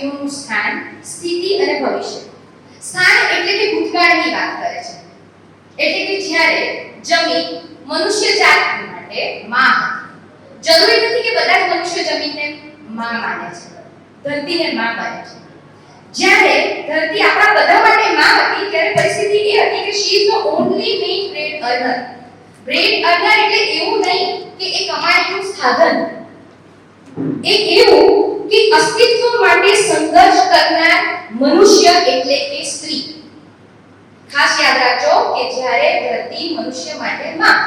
સ્ત્રીઓનું સ્થાન, સ્થિતિ અને ભવિષ્ય. સ્થાન એટલે કે ભૂતકાળની વાત કરે છે. એટલે કે જ્યારે જમીન મનુષ્ય જાતિ માટે માં જરૂરી નથી કે બધા મનુષ્ય જમીનને માં માને છે. ધરતીને માં માને છે. જ્યારે ધરતી આપણા બધા માટે માં હતી, ત્યારે પરિસ્થિતિ એ હતી કે she is the only main bread earner bread earner એટલે એવું નહીં કે એ કમાણીનું સાધન. એ એવું કે અસ્તિત્વ માટે સંઘર્ષ કરનાર મનુષ્ય એટલે કે સ્ત્રી. ખાસ યાદ રાખજો કે જ્યારે ધરતી મનુષ્ય માટે માં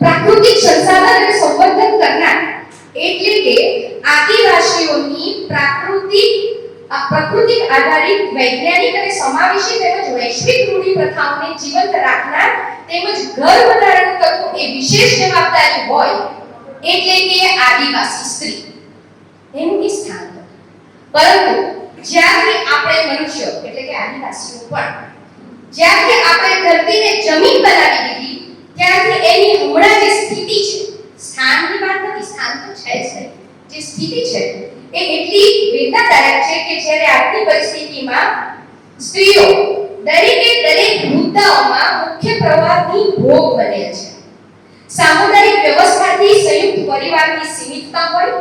પ્રાકૃતિક સંસાધન અને સંવર્ધન કરનાર એટલે કે આદિવાસીઓની પ્રાકૃતિક આ પ્રાકૃતિક આધારિત વૈજ્ઞાનિક અને સમાવેશી તેમજ વૈશ્વિક રૂઢિ પ્રથાઓને જીવંત રાખનાર તેમજ ઘર વધારણ કરવું એ વિશેષ જવાબદારી હોય એટલે કે આદિવાસી સ્ત્રી. એનું એ સ્થાન હતું. પરંતુ જ્યારથી આપણે મનુષ્ય, એટલે કે આદિવાસીઓ પણ જ્યારથી આપણે ધરતીને જમીન બનાવી દીધી, ત્યારથી એની હમણાં જે સ્થિતિ છે સ્થાનની વાત નથી, સ્થાન તો છે જ જે સ્થિતિ છે, એ એટલી વેદનાદાયક છે કે જ્યારે આજની પરિસ્થિતિમાં સ્ત્રીઓ દરેકે દરેક મુદ્દાઓમાં મુખ્ય પ્રવાહની ભોગ બને છે. સામુદાયિક વ્યવસ્થાથી સંયુક્ત પરિવારની સીમિતતા હોય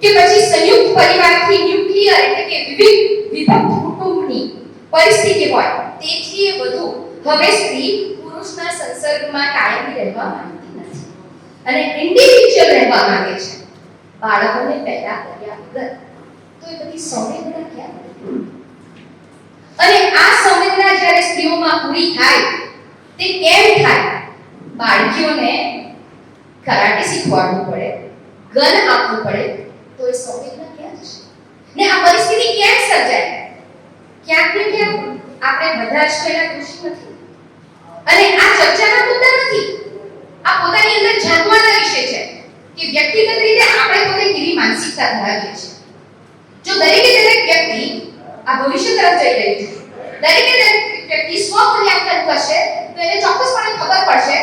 કે પછી સંયુક્ત પરિવારથી ન્યુક્લિયર એટલે કે વિવિધ વિભક્ત કુટુંબની પરિસ્થિતિ હોય, તેથી એ વધુ હવે સ્ત્રી પુરુષના સંસર્ગમાં કાયમી રહેવા માંગતી નથી. અને ઇન્ડિવિડ્યુઅલ રહેવા માંગે છે. બાળકોને પેદા કર્યા વગર. તો એ બધી સંવેદના ક્યાં અને આ સંવેદના જ્યારે સ્ત્રીઓમાં પૂરી થાય, તે કેમ થાય? બાળકીઓને કરાટે શીખવાડવું પડે, ગન આપવું પડે તો એ સંવેદના ક્યાં જશે? ને આ પરિસ્થિતિ ક્યાં સર્જાય ક્યાંક ને ક્યાંક આપણે બધા જ પહેલા દોષી નથી. અને આ ચર્ચાના મુદ્દા નથી. આ પોતાની અંદર જાગવાના વિશે છે કે વ્યક્તિગત રીતે આપણે પોતે કેવી માનસિકતા ધરાવીએ છીએ. જો દરેકે દરેક વ્યક્તિ આ ભવિષ્ય તરફ જઈ રહ્યું છે, દરેકે દરેક વ્યક્તિ સ્વ મૂલ્યાંકન કરશે, તો એને ચોક્કસપણે ખબર પડશે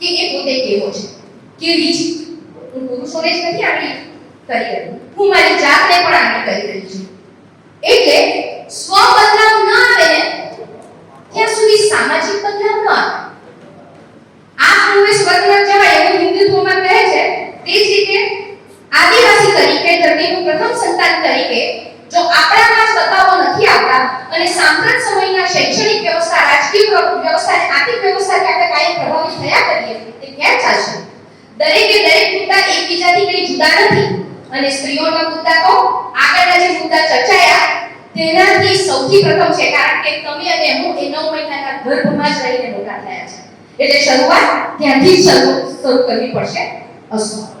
કે એ પોતે કેવો છે, કેવી છે. હું પુરુષોને જ નથી આંગળી કરી રહી હું મારી જાતને પણ આગળ કરી રહી છું. એટલે સ્વ બદલાવ ન આવે ને ત્યાં સુધી સામાજિક બદલાવ ન આવે. આ પૂર્વે સ્વર્ગમાં જવાય એવું હિન્દુત્વમાં કહે છે. તે જ રીતે આદિવાસી તરીકે ધરતીનું પ્રથમ સંતાન તરીકે, જો આપણામાં બતાવો નથી આવતા અને સાંપ્રત સમયના શૈક્ષણિક વ્યવસ્થા, રાજકીય વ્યવસ્થાને વ્યવસ્થા અને આર્થિક વ્યવસ્થાથી આપણે કાયમ પ્રભાવિત થયા કરીએ તે ક્યાં ચાલશે દરેકે દરેક મુદ્દા એકબીજાથી કંઈ જુદા નથી અને સ્ત્રીઓના મુદ્દા તો આગળના જે મુદ્દા ચર્ચાયા, તેનાથી સૌથી પ્રથમ છે, કારણ કે તમે અને હું એ નવ મહિનાના ગર્ભમાં જ રહીને મોટા થયા છે. એટલે શરૂઆત ત્યાંથી જ શરૂ કરવી પડશે અસ્તુ